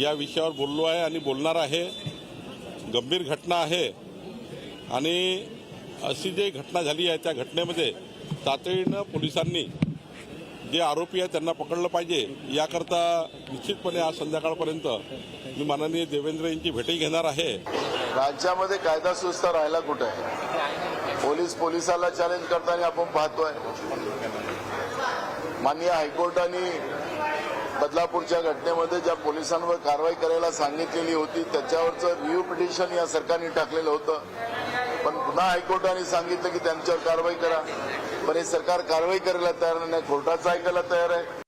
या विषयावर बोललो आहे आणि बोलणार आहे. गंभीर घटना आहे. आणि अशी जी घटना झाली आहे त्या घटनेमध्ये तातडीनं पोलिसांनी जे आरोपी आहेत त्यांना पकडलं पाहिजे. याकरता निश्चितपणे आज संध्याकाळपर्यंत मी माननीय देवेंद्र यांची भेटही घेणार आहे. राज्यामध्ये कायदा सुव्यवस्था राहिला कुठे आहे? पोलीस पोलिसाला चॅलेंज करताना आपण पाहतोय. माननीय हायकोर्टाने बदलापूरच्या घटनेमध्ये ज्या पोलिसांवर कारवाई करायला सांगितलेली होती त्याच्यावरचं रिव्ह्यू पिटिशन या सरकारने टाकलेलं होतं. पण पुन्हा हायकोर्टाने सांगितलं की त्यांच्यावर कारवाई करा. पण हे सरकार कारवाई करायला तयार नाही कोर्टाचं ऐकायला तयार आहे.